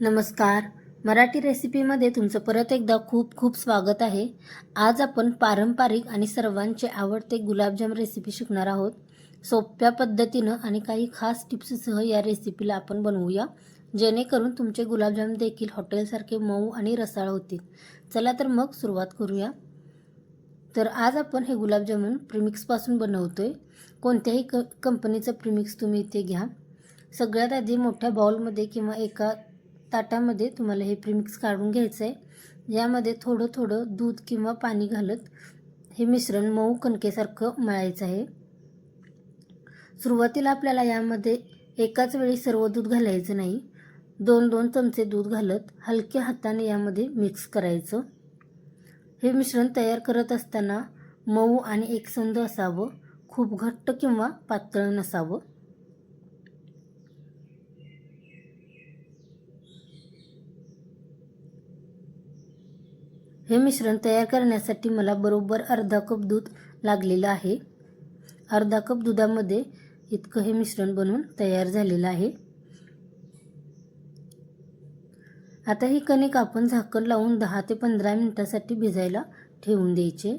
नमस्कार. मराठी रेसिपीमध्ये तुमचं परत एकदा खूप खूप स्वागत आहे. आज आपण पारंपरिक आणि सर्वांचे आवडते गुलाबजाम रेसिपी शिकणार आहोत. सोप्या पद्धतीनं आणि काही खास टिप्ससह या रेसिपीला आपण बनवूया. जेणेकरून तुमचे गुलाबजाम देखील हॉटेलसारखे मऊ आणि रसाळ होतील. चला तर मग सुरुवात करूया. तर आज आपण हे गुलाबजामुन प्रिमिक्सपासून बनवतो आहे कोणत्याही क कंपनीचं प्रिमिक्स तुम्ही इथे घ्या. सगळ्यात आधी मोठ्या बाउलमध्ये किंवा एका ताटामध्ये तुम्हाला हे प्रिमिक्स काढून घ्यायचं आहे यामध्ये थोडं थोडं दूध किंवा पाणी घालत हे मिश्रण मऊ कणकेसारखं मळायचं आहे. सुरुवातीला आपल्याला यामध्ये एकाच वेळी सर्व दूध घालायचं नाही. दोन दोन चमचे दूध घालत हलक्या हाताने यामध्ये मिक्स करायचं. हे मिश्रण तयार करत असताना मऊ आणि एकसंध असावं. खूप घट्ट किंवा पातळ नसावं. हे मिश्रण तयार करण्यासाठी मला बरोबर अर्धा कप दूध लागलेलं आहे. अर्धा कप दुधामध्ये इतकं हे मिश्रण बनवून तयार झालेलं आहे. आता ही कणिक आपण झाकण लावून दहा ते पंधरा मिनटासाठी भिजायला ठेवून द्यायचे.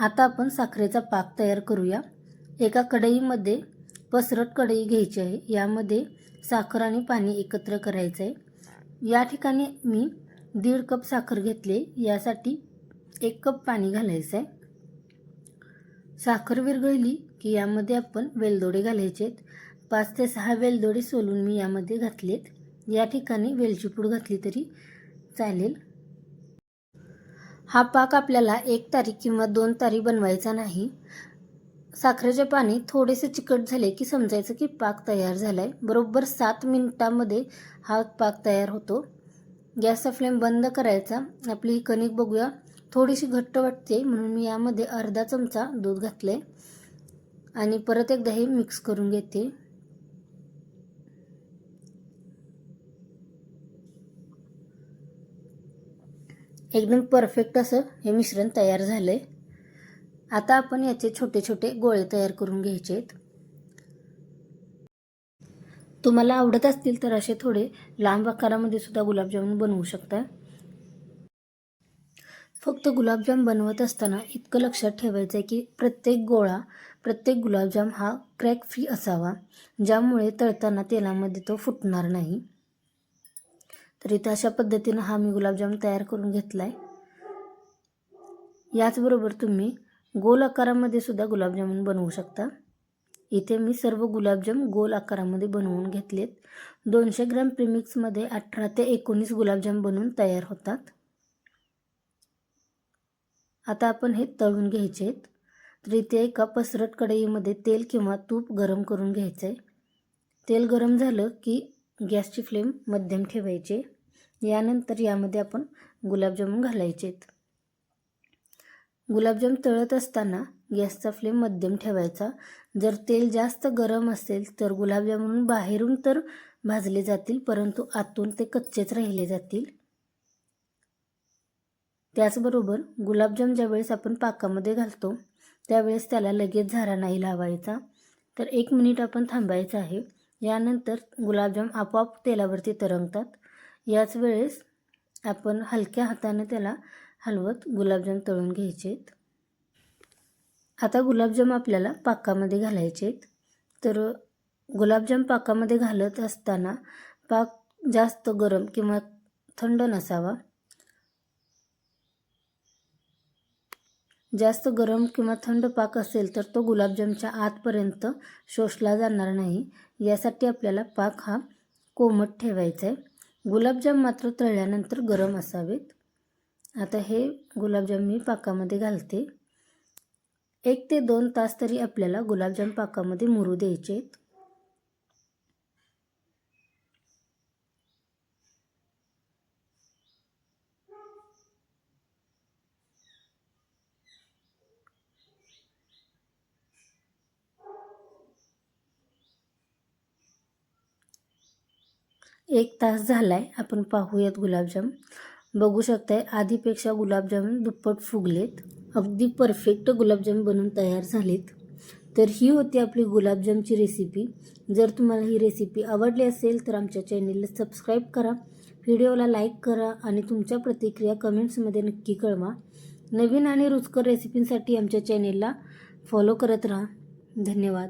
आता आपण साखरेचा पाक तयार करूया. एका कढईमध्ये पसरट कढई घ्यायची आहे. यामध्ये साखर आणि पाणी एकत्र करायचं आहे या ठिकाणी मी दीड कप साखर घेतले. यासाठी एक कप पाणी घालायचं आहे साखर विरघळली की यामध्ये आपण वेलदोडे घालायचे आहेत पाच ते सहा वेलदोडे सोलून मी यामध्ये घातलेत. या ठिकाणी वेलची पूड घातली तरी चालेल. हा पाक आपल्याला एक तारीख किंवा दोन तारीख बनवायचा नाही. साखरेचे पाणी थोडेसे चिकट झाले की समजायचं की पाक तयार झाला आहे बरोबर सात मिनिटामध्ये हा पाक तयार होतो. गॅसचा फ्लेम बंद करायचा. आपली ही कणिक बघूया. थोडीशी घट्ट वाटते म्हणून मी यामध्ये अर्धा चमचा दूध घातले आणि परत एकदा हे मिक्स करून घेते. एकदम परफेक्ट असं हे मिश्रण तयार झालं आहे आता आपण याचे छोटे छोटे गोळे तयार करून घ्यायचे आहेत तुम्हाला आवडत असतील तर असे थोडे लांब आकारामध्ये सुद्धा गुलाबजामुन बनवू शकता. फक्त गुलाबजाम बनवत असताना इतकं लक्षात ठेवायचं आहे की प्रत्येक गोळा प्रत्येक गुलाबजाम हा क्रॅक फ्री असावा ज्यामुळे तळताना तेलामध्ये तो फुटणार नाही. तर इथं अशा पद्धतीनं हा मी गुलाबजाम तयार करून घेतला आहे याचबरोबर तुम्ही गोल आकारामध्ये सुद्धा गुलाबजामुन बनवू शकता. इथे मी सर्व गुलाबजाम गोल आकारामध्ये बनवून घेतलेत. दोनशे ग्रॅम प्रिमिक्समध्ये अठरा ते एकोणीस गुलाबजाम बनवून तयार होतात. आता आपण हे तळून घ्यायचे आहेत. तर इथे एका पसरट कढईमध्ये तेल किंवा तूप गरम करून घ्यायचं आहे तेल गरम झालं की गॅसची फ्लेम मध्यम ठेवायचे. यानंतर यामध्ये आपण गुलाबजामुन घालायचे आहेत गुलाबजाम तळत असताना गॅसचा फ्लेम मध्यम ठेवायचा. जर तेल जास्त गरम असेल तर गुलाबजामुन बाहेरून तर भाजले जातील परंतु आतून ते कच्चेच राहिले जातील. त्याचबरोबर गुलाबजाम ज्यावेळेस आपण पाकामध्ये घालतो त्यावेळेस त्याला लगेच झारा नाही लावायचा. तर एक मिनिट आपण थांबायचं आहे. यानंतर गुलाबजाम आपोआप तेलावरती तरंगतात. याच वेळेस आपण हलक्या हाताने त्याला हलवत गुलाबजाम तळून घ्यायचे आहेत आता गुलाबजाम आपल्याला पाकामध्ये घालायचे आहेत तर गुलाबजाम पाकामध्ये घालत असताना पाक जास्त गरम किंवा थंड नसावा. जास्त गरम किंवा थंड पाक असेल तर तो गुलाबजामच्या आतपर्यंत शोषला जाणार नाही. यासाठी आपल्याला पाक हा कोमट ठेवायचा आहे गुलाबजाम मात्र तळल्यानंतर गरम असावेत. आता हे गुलाबजाम मी पाकामध्ये घालते. एक ते दोन तास तरी आपल्याला गुलाबजाम पाकामध्ये मुरू द्यायचे एक तास झाला आहे आपण पाहूयात गुलाबजाम. बघू शकताय आधीपेक्षा गुलाबजामुन दुप्पट फुगलेत. अगदी परफेक्ट गुलाबजाम बनून तयार झालेत. तर ही होती आपली गुलाबजामची रेसिपी जर तुम्हाला ही रेसिपी आवडली असेल तर आमच्या चॅनेलला सबस्क्राईब करा. व्हिडिओला लाईक करा आणि तुमच्या प्रतिक्रिया कमेंट्समध्ये नक्की कळवा. नवीन आणि रुचकर रेसिपींसाठी आमच्या चॅनेलला फॉलो करत राहा. धन्यवाद.